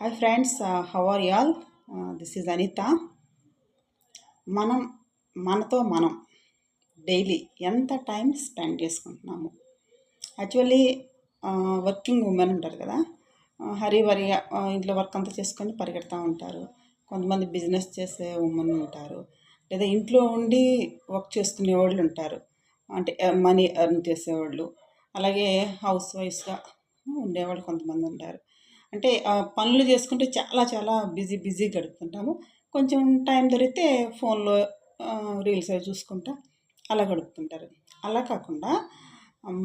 Hi friends how are y'all this is Anitha మనం మనతో మనం డైలీ ఎంత టైం స్పెండ్ చేసుకుంటున్నాము? యాక్చువల్లీ వర్కింగ్ ఉమెన్ ఉంటారు కదా. Uh, హరి వరిగా uh, ఇంట్లో వర్క్ అంతా చేసుకొని పరిగెడతా ఉంటారు. కొంతమంది బిజినెస్ చేసే ఉమెన్ ఉంటారు. లేదా ఇంట్లో ఉండి వర్క్ చేసుకునే వాళ్ళు ఉంటారు. అంటే uh, మనీ ఎర్న్ చేసేవాళ్ళు. అలాగే హౌస్ వైఫ్స్గా ఉండేవాళ్ళు కొంతమంది ఉంటారు. అంటే పనులు చేసుకుంటే చాలా చాలా బిజీ బిజీ గడుపుతుంటాము. కొంచెం టైం దొరికితే ఫోన్లో రీల్స్ అవి చూసుకుంటా అలా గడుపుతుంటారు. అలా కాకుండా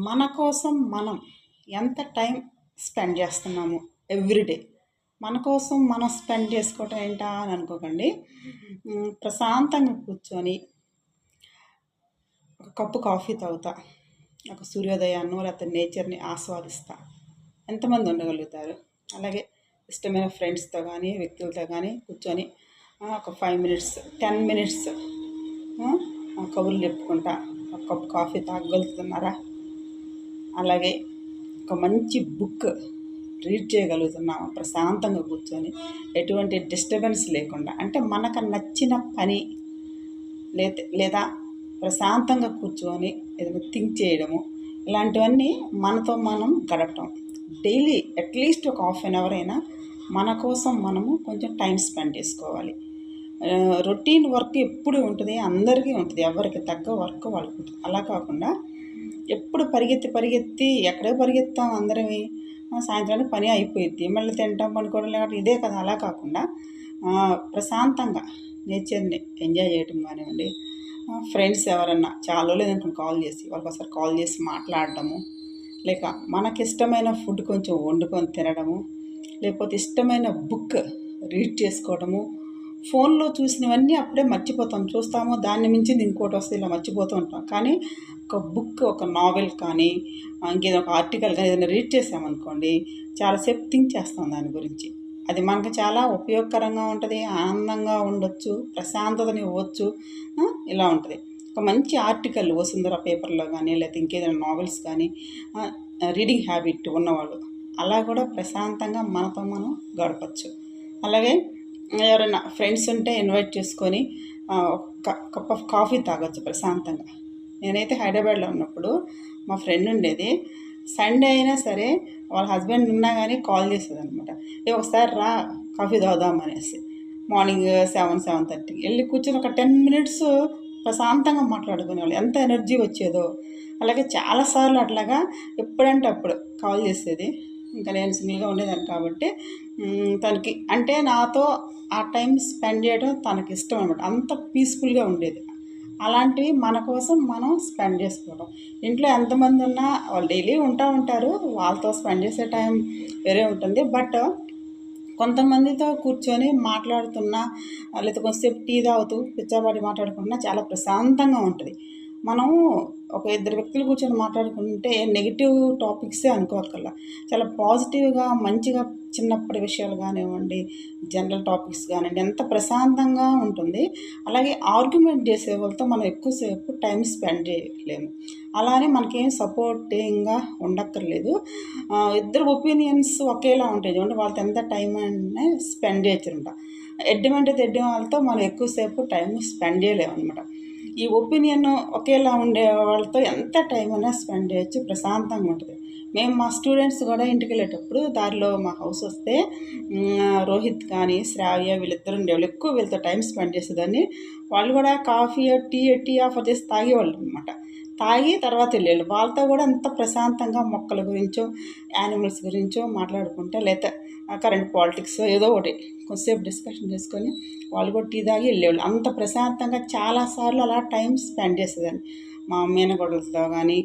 మన కోసం మనం ఎంత టైం స్పెండ్ చేస్తున్నాము ఎవ్రీడే మన కోసం మనం స్పెండ్ చేసుకోవటం ఏంటా అని అనుకోకండి. ప్రశాంతంగా కూర్చొని ఒక కప్పు కాఫీ తాగుతా ఒక సూర్యోదయాన్ని లేకపోతే నేచర్ని ఆస్వాదిస్తా. ఎంతమంది ఉండగలుగుతారు? అలాగే ఇష్టమైన ఫ్రెండ్స్తో కానీ వ్యక్తులతో కానీ కూర్చొని ఒక ఫైవ్ మినిట్స్ టెన్ మినిట్స్ కబుర్లు చెప్పుకుంటా. ఒక కప్ కాఫీ తాగగలుగుతున్నారా అలాగే ఒక మంచి బుక్ రీడ్ చేయగలుగుతున్నాము. ప్రశాంతంగా కూర్చొని ఎటువంటి డిస్టర్బెన్స్ లేకుండా. అంటే మనకు నచ్చిన పని లేదా ప్రశాంతంగా కూర్చొని ఏదైనా థింక్ చేయడము ఇలాంటివన్నీ మనతో మనం గడపటం. డైలీ అట్లీస్ట్ ఒక హాఫ్ అన్ అవర్ అయినా మన కోసం మనము కొంచెం టైం స్పెండ్ చేసుకోవాలి. రొటీన్ వర్క్ ఎప్పుడు ఉంటుంది? అందరికీ ఉంటుంది. ఎవరికి తగ్గ వర్క్ వాళ్ళకి ఉంటుంది. అలా కాకుండా ఎప్పుడు పరిగెత్తి పరిగెత్తి ఎక్కడే పరిగెత్తాం అందరమే? సాయంత్రానికి పని అయిపోయింది మళ్ళీ తింటాం పనుకోవడం లేకపోతే ఇదే కదా. అలా కాకుండా ప్రశాంతంగా నేచర్ని ఎంజాయ్ చేయటం కానివ్వండి ఫ్రెండ్స్ ఎవరన్నా చాలా రోజులు కాల్ చేసి వాళ్ళకి ఒకసారి కాల్ చేసి మాట్లాడటము లేక మనకిష్టమైన ఫుడ్ కొంచెం వండుకొని తినడము లేకపోతే ఇష్టమైన బుక్ రీడ్ చేసుకోవడము ఫోన్లో చూసినవన్నీ అప్పుడే మర్చిపోతాం. చూస్తాము దాన్ని మించింది ఇంకోటి వస్తే ఇలా మర్చిపోతూ ఉంటాం. కానీ ఒక బుక్ ఒక నావెల్ కానీ ఇంకేదో ఒక ఆర్టికల్ కానీ ఏదైనా రీడ్ చేసామనుకోండి చాలాసేపు థింక్ చేస్తాం దాని గురించి. అది మనకు చాలా ఉపయోగకరంగా ఉంటుంది ఆనందంగా ఉండొచ్చు ప్రశాంతతని ఇవ్వచ్చు ఇలా ఉంటుంది. ఒక మంచి ఆర్టికల్ వసుంధర పేపర్లో కానీ లేకపోతే ఇంకేదైనా నావెల్స్ కానీ రీడింగ్ హ్యాబిట్ ఉన్నవాళ్ళు. అలా కూడా ప్రశాంతంగా మనతో మనం గడపచ్చు. అలాగే ఎవరైనా ఫ్రెండ్స్ ఉంటే ఇన్వైట్ చేసుకొని కప్ ఆఫ్ కాఫీ తాగొచ్చు ప్రశాంతంగా. నేనైతే హైదరాబాద్లో ఉన్నప్పుడు మా ఫ్రెండ్ ఉండేది. సండే అయినా సరే వాళ్ళ హస్బెండ్ ఉన్నా కానీ కాల్ చేసేది అనమాట ఏ ఒకసారి రా కాఫీ తాగుదాం అనేసి. మార్నింగ్ సెవెన్ సెవెన్ థర్టీకి వెళ్ళి కూర్చొని ఒక టెన్ మినిట్స్ ప్రశాంతంగా మాట్లాడుకునేవాళ్ళు. ఎంత ఎనర్జీ వచ్చేదో. అలాగే చాలాసార్లు అట్లాగా ఎప్పుడంటే అప్పుడు కాల్ చేసేది. ఇంకా నేను సింగిల్గా ఉండేదాన్ని కాబట్టి తనకి అంటే నాతో ఆ టైం స్పెండ్ చేయడం తనకి ఇష్టం అనమాట అంత పీస్ఫుల్గా ఉండేది. అలాంటివి మన కోసం మనం స్పెండ్ చేసుకోవడం. ఇంట్లో ఎంతమంది ఉన్నా వాళ్ళు డైలీ ఉంటా ఉంటారు. వాళ్ళతో స్పెండ్ చేసే టైం వేరే ఉంటుంది. బట్ కొంతమందితో కూర్చొని మాట్లాడుతున్నా లేకపోతే కొంచెంసేపు టీ తాగుతూ పిచ్చాపాటి మాట్లాడుకున్నా చాలా ప్రశాంతంగా ఉంటుంది. మనం ఒక ఇద్దరు వ్యక్తులు కూర్చొని మాట్లాడుకుంటే నెగిటివ్ టాపిక్సే అనుకోకల్లా చాలా పాజిటివ్గా మంచిగా చిన్నప్పటి విషయాలు కానివ్వండి జనరల్ టాపిక్స్ కానివ్వండి ఎంత ప్రశాంతంగా ఉంటుంది. అలాగే ఆర్గ్యుమెంట్ చేసే వాళ్ళతో మనం ఎక్కువసేపు టైం స్పెండ్ చేయలేము. అలానే మనకేం సపోర్టింగ్గా ఉండక్కర్లేదు. ఇద్దరు ఒపీనియన్స్ ఒకేలా ఉంటాయి. చూడండి వాళ్ళతో ఎంత టైం అనే స్పెండ్ చేయొచ్చు ఎడ్డమంటే తెడ్డం వాళ్ళతో మనం ఎక్కువసేపు టైం స్పెండ్ చేయలేము అనమాట ఈ ఒపీనియన్ ఒకేలా ఉండే వాళ్ళతో ఎంత టైం అయినా స్పెండ్ చేయొచ్చు ప్రశాంతంగా ఉంటుంది. మేము మా స్టూడెంట్స్ కూడా ఇంటికి వెళ్ళేటప్పుడు దారిలో మా హౌస్ వస్తే రోహిత్ కానీ శ్రావ్య వీళ్ళిద్దరు ఉండేవాళ్ళు. ఎక్కువ వీళ్ళతో టైం స్పెండ్ చేసేదాన్ని. వాళ్ళు కూడా కాఫీ టీ టీ ఆఫర్ చేసి తాగేవాళ్ళు అనమాట తాగి తర్వాత వెళ్ళేవాళ్ళు. వాళ్ళతో కూడా అంత ప్రశాంతంగా మొక్కల గురించో యానిమల్స్ గురించో మాట్లాడుకుంటా లేకపోతే కరెంట్ పాలిటిక్స్ ఏదో ఒకటి కొద్దిసేపు డిస్కషన్ చేసుకొని వాళ్ళు కూడా టీ తాగి వెళ్ళేవాళ్ళు. అంత ప్రశాంతంగా చాలాసార్లు అలా టైం స్పెండ్ చేసేదాన్ని. మా మేనగొడలతో కానీ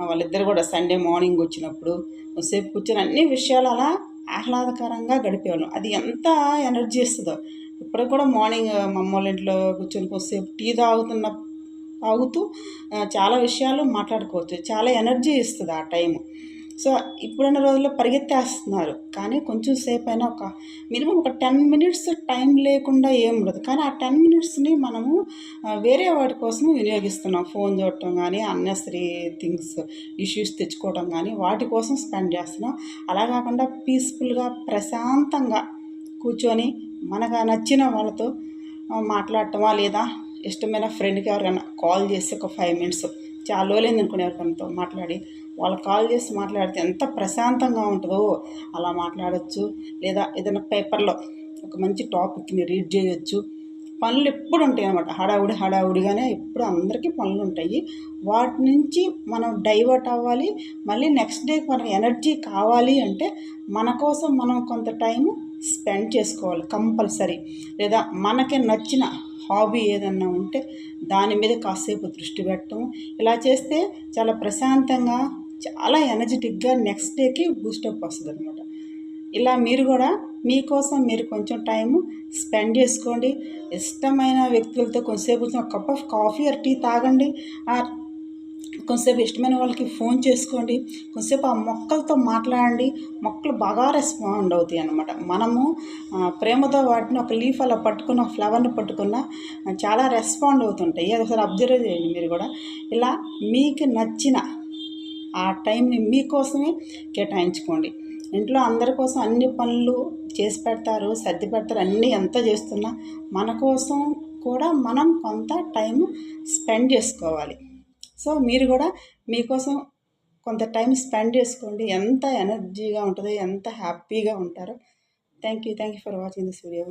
వాళ్ళిద్దరు కూడా సండే మార్నింగ్ వచ్చినప్పుడు కొద్దిసేపు కూర్చొని అన్ని విషయాలు అలా ఆహ్లాదకరంగా గడిపేవాళ్ళం. అది ఎంత ఎనర్జీ ఇస్తుందో. ఇప్పుడు కూడా మార్నింగ్ మా అమ్మ వాళ్ళ ఇంట్లో కూర్చొని కొద్దిసేపు టీ తాగుతున్న తాగుతూ చాలా విషయాలు మాట్లాడుకోవచ్చు. చాలా ఎనర్జీ ఇస్తుంది ఆ టైము సో ఇప్పుడున్న రోజుల్లో పరిగెత్తేస్తున్నారు. కానీ కొంచెం సేపు అయినా ఒక మినిమం ఒక టెన్ మినిట్స్ టైం లేకుండా ఏం ఉండదు. కానీ ఆ టెన్ మినిట్స్ని మనము వేరే వాటి కోసం వినియోగిస్తున్నాం. ఫోన్ చూడటం కానీ అన్నెసరీ థింగ్స్ ఇష్యూస్ తెచ్చుకోవడం కానీ వాటి కోసం స్పెండ్ చేస్తున్నాం. అలా కాకుండా పీస్ఫుల్గా ప్రశాంతంగా కూర్చొని మనకు నచ్చిన వాళ్ళతో మాట్లాడటమా లేదా ఇష్టమైన ఫ్రెండ్కి ఎవరికైనా కాల్ చేసి ఒక ఫైవ్ మినిట్స్ చాలా రోజులైంది అనుకునే తనతో మాట్లాడి. వాళ్ళు కాల్ చేసి మాట్లాడితే ఎంత ప్రశాంతంగా ఉంటుందో. అలా మాట్లాడచ్చు. లేదా ఏదైనా పేపర్లో ఒక మంచి టాపిక్ని రీడ్ చేయొచ్చు. పనులు ఎప్పుడు ఉంటాయి అనమాట హడావుడి హడావుడిగానే ఎప్పుడు అందరికీ పనులు ఉంటాయి. వాటి నుంచి మనం డైవర్ట్ అవ్వాలి. మళ్ళీ నెక్స్ట్ డే మనకి ఎనర్జీ కావాలి అంటే మన కోసం మనం కొంత టైం స్పెండ్ చేసుకోవాలి కంపల్సరీ. లేదా మనకి నచ్చిన హాబీ ఏదన్నా ఉంటే దాని మీద కాసేపు దృష్టి పెట్టడం ఇలా చేస్తే చాలా ప్రశాంతంగా చాలా ఎనర్జెటిక్గా నెక్స్ట్ డేకి బూస్టప్ వస్తుంది అనమాట ఇలా మీరు కూడా మీకోసం మీరు కొంచెం టైము స్పెండ్ చేసుకోండి. ఇష్టమైన వ్యక్తులతో కొంతసేపు ఒక cup of coffee or tea తాగండి. ఆ కొంతసేపు ఇష్టమైన వాళ్ళకి ఫోన్ చేసుకోండి. కొంతసేపు ఆ మొక్కలతో మాట్లాడండి. మొక్కలు బాగా రెస్పాండ్ అవుతాయి అన్నమాట. మనము ప్రేమతో వాటిని ఒక లీఫ్ అలా పట్టుకున్న ఫ్లవర్ని పట్టుకున్న చాలా రెస్పాండ్ అవుతుంటాయి. అది ఒకసారి అబ్జర్వ్ చేయండి మీరు కూడా. ఇలా మీకు నచ్చిన ఆ టైంని మీకోసమే కేటాయించుకోండి. ఇంట్లో అందరి కోసం అన్ని పనులు చేసి పెడతారు సర్ది పెడతారు అన్నీ ఎంత చేస్తున్నా మన కోసం కూడా మనం కొంత టైం స్పెండ్ చేసుకోవాలి. సో మీరు కూడా మీకోసం కొంత టైం స్పెండ్ చేసుకోండి. ఎంత ఎనర్జీగా ఉంటుందో ఎంత హ్యాపీగా ఉంటారో. Thank you thank you for watching this video.